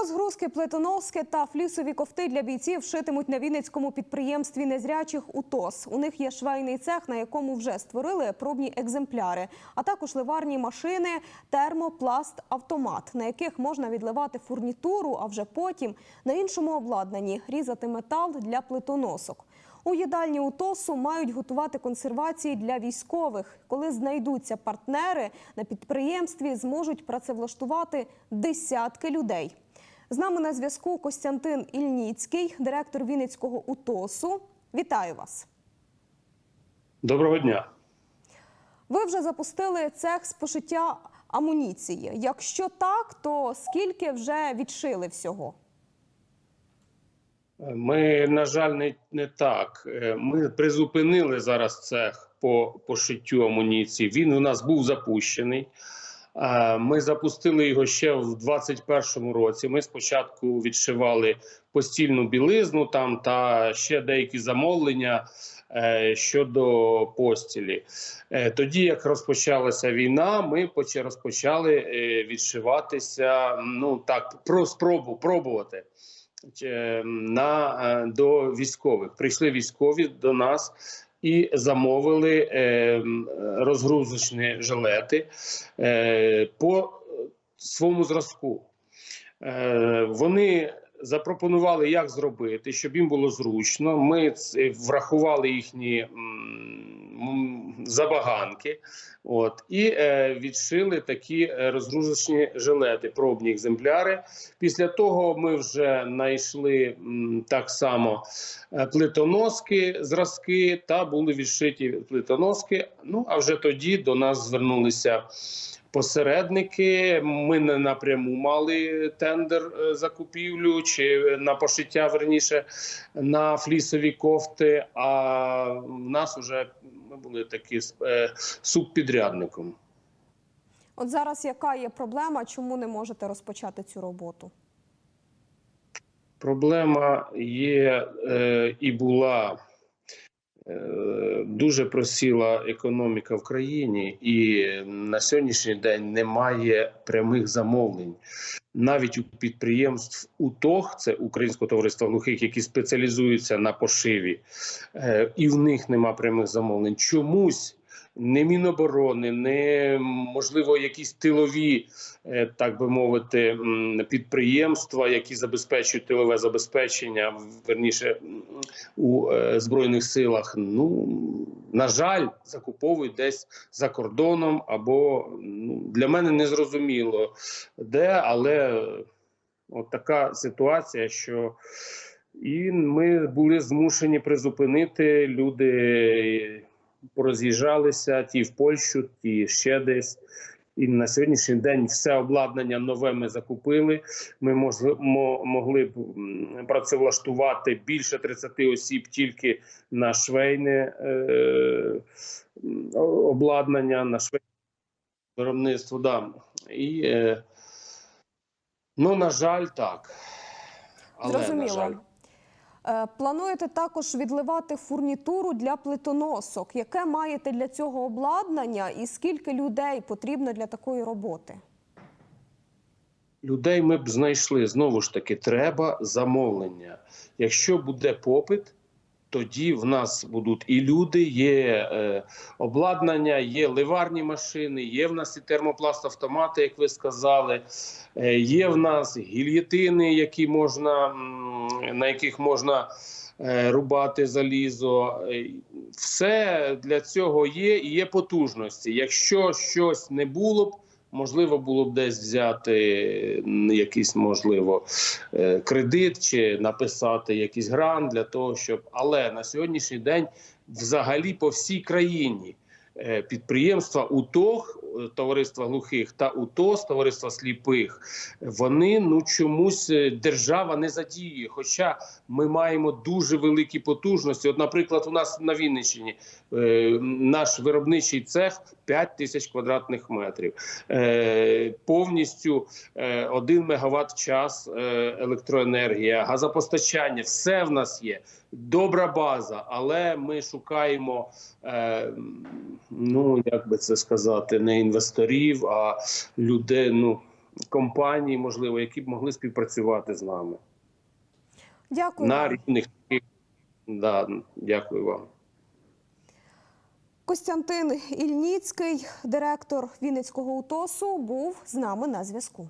Розгрузки, плитоноски та флісові кофти для бійців шитимуть на Вінницькому підприємстві незрячих УТОС. У них є швейний цех, на якому вже створили пробні екземпляри, а також ливарні машини, термопласт, автомат, на яких можна відливати фурнітуру, а вже потім на іншому обладнанні різати метал для плитоносок. У їдальні УТОСу мають готувати консервації для військових. Коли знайдуться партнери, на підприємстві зможуть працевлаштувати десятки людей. З нами на зв'язку Костянтин Ільніцький, директор Вінницького УТОСу. Вітаю вас. Доброго дня. Ви вже запустили цех з пошиття амуніції. Якщо так, то скільки вже відшили всього? Ми, на жаль, не, не так. Е, Ми призупинили зараз цех по пошиттю амуніції. Він у нас був запущений. Е, Ми запустили його ще в 2021 році. Ми спочатку відшивали постільну білизну там та ще деякі замовлення е, щодо постілі. Е, Тоді, як розпочалася війна, ми розпочали відшиватися. Ну так, про спробу пробувати на до військових. Прийшли військові до нас і замовили е, розгрузочні жилети е, по своєму зразку. Е, Вони запропонували, як зробити, щоб їм було зручно. Ми врахували їхні забаганки. От і е, відшили такі е, розгрузочні жилети, пробні екземпляри. Після того ми вже знайшли так само е, плитоноски, зразки та були відшиті плитоноски. Ну а вже тоді до нас звернулися. Посередники, ми не напряму мали тендер е, закупівлю чи на пошиття верніше на флісові кофти. А в нас вже ми були такі е, субпідрядником. От зараз яка є проблема? Чому не можете розпочати цю роботу? Проблема є е, і була дуже просіла економіка в країні, і на сьогоднішній день немає прямих замовлень. Навіть у підприємств УТОГ, це Українського товариства глухих, які спеціалізуються на пошиві, е, і в них нема прямих замовлень. Чомусь не Міноборони, не можливо якісь тилові, е, так би мовити, підприємства, які забезпечують тилове забезпечення, верніше у е, збройних силах. Ну на жаль, закуповують десь за кордоном, або ну для мене не зрозуміло де, але от така ситуація, що. І ми були змушені призупинити люди пороз'їжджалися, ті в Польщу, ті ще десь. І на сьогоднішній день все обладнання нове ми закупили. Ми могли б працевлаштувати більше 30 осіб тільки на швейне е, обладнання, на швейне виробництво. Да. І, е, ну, на жаль, так. Але, на жаль, Плануєте також відливати фурнітуру для плитоносок. Яке маєте для цього обладнання і скільки людей потрібно для такої роботи? людей ми б знайшли. Знову ж таки, треба замовлення. Якщо буде попит, тоді в нас будуть і люди, є е, обладнання, є ливарні машини, є в нас і термопласт автомати, як ви сказали. Е, є в нас гільєтини, які можна, на яких можна. е, Рубати залізо, Е, все для цього є і є потужності. Якщо щось не було б, можливо, було б десь взяти якийсь, можливо, е, кредит чи написати якийсь грант для того, щоб. Але на сьогоднішній день, взагалі, по всій країні підприємства УТОГ, товариства глухих та УТОС, товариства сліпих, вони ну чомусь е, держава не задіює. Хоча ми маємо дуже великі потужності. От, наприклад, у нас на Вінниччині е, наш виробничий цех 5 тисяч квадратних метрів. Е, повністю е, 1 мегаватт час е, електроенергія, газопостачання, все в нас є. Добра база, але ми шукаємо, е, ну як би це сказати, не інвесторів, а людей. Ну компаній, можливо, які б могли співпрацювати з нами Дякую. на рівних. Да, дякую вам. Костянтин Ільніцький, директор Вінницького УТОСу, був з нами на зв'язку.